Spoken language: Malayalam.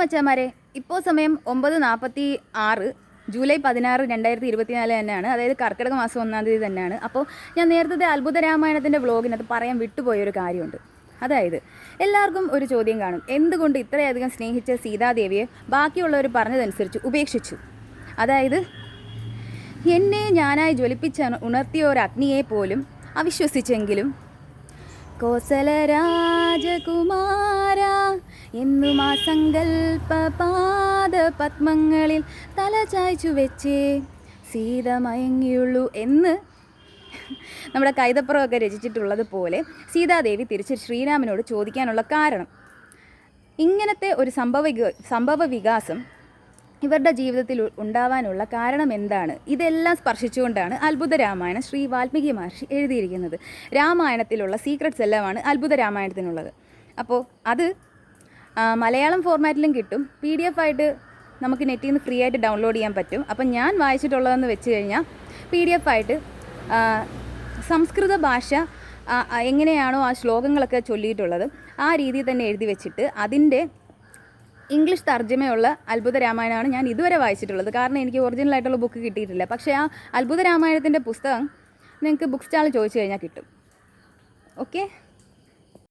മച്ചാമാരെ ഇപ്പോൾ സമയം ഒമ്പത് നാൽപ്പത്തി ആറ് ജൂലൈ പതിനാറ് രണ്ടായിരത്തി ഇരുപത്തിനാല് തന്നെയാണ്. അതായത് കർക്കിടക മാസം ഒന്നാം തീയതി തന്നെയാണ്. അപ്പോൾ ഞാൻ നേരത്തെ അത്ഭുത രാമായണത്തിന്റെ വ്ളോഗിനകത്ത് പറയാൻ വിട്ടുപോയൊരു കാര്യമുണ്ട്. അതായത് എല്ലാവർക്കും ഒരു ചോദ്യം കാണും. എന്തുകൊണ്ട് ഇത്രയധികം സ്നേഹിച്ച സീതാദേവിയെ ബാക്കിയുള്ളവർ പറഞ്ഞതനുസരിച്ച് ഉപേക്ഷിച്ചു? അതായത് എന്നെ ഞാനായി ജ്വലിപ്പിച്ച ഉണർത്തിയ ഒരു അഗ്നിയെ പോലും അവിശ്വസിച്ചെങ്കിലും കോസലരാജ എന്നും ആ സങ്കൽപ്പ പാദ പത്മങ്ങളിൽ തല ചായ്ച്ചു വെച്ചേ. സീത മയങ്ങിയുള്ളൂ എന്ന് നമ്മുടെ കൈതപ്പുറമൊക്കെ രചിച്ചിട്ടുള്ളത് പോലെ സീതാദേവി തിരിച്ച് ശ്രീരാമനോട് ചോദിക്കാനുള്ള കാരണം. ഇങ്ങനത്തെ ഒരു സംഭവ സംഭവ വികാസം ഇവരുടെ ജീവിതത്തിൽ ഉണ്ടാവാനുള്ള കാരണം എന്താണ്? ഇതെല്ലാം സ്പർശിച്ചുകൊണ്ടാണ് അത്ഭുത രാമായണം ശ്രീ വാൽമീകി മഹർഷി എഴുതിയിരിക്കുന്നത്. രാമായണത്തിലുള്ള സീക്രട്സ് എല്ലാമാണ് അത്ഭുത രാമായണത്തിനുള്ളത്. അപ്പോൾ അത് മലയാളം ഫോർമാറ്റിലും കിട്ടും. പി ഡി എഫ് ആയിട്ട് നമുക്ക് നെറ്റിൽ നിന്ന് ഫ്രീ ആയിട്ട് ഡൗൺലോഡ് ചെയ്യാൻ പറ്റും. അപ്പം ഞാൻ വായിച്ചിട്ടുള്ളതെന്ന് വെച്ച് കഴിഞ്ഞാൽ പി ഡി എഫ് ആയിട്ട് സംസ്കൃത ഭാഷ എങ്ങനെയാണോ ആ ശ്ലോകങ്ങളൊക്കെ ചൊല്ലിയിട്ടുള്ളത് ആ രീതിയിൽ തന്നെ എഴുതി വെച്ചിട്ട് അതിന്റെ ഇംഗ്ലീഷ് തർജമയുള്ള അത്ഭുത രാമായണമാണ് ഞാൻ ഇതുവരെ വായിച്ചിട്ടുള്ളത്. കാരണം എനിക്ക് ഒറിജിനൽ ആയിട്ടുള്ള ബുക്ക് കിട്ടിയിട്ടില്ല. പക്ഷേ ആ അത്ഭുത രാമായണത്തിന്റെ പുസ്തകം നിങ്ങൾക്ക് ബുക്ക് സ്റ്റാളിൽ ചോദിച്ചു കഴിഞ്ഞാൽ കിട്ടും. ഓക്കെ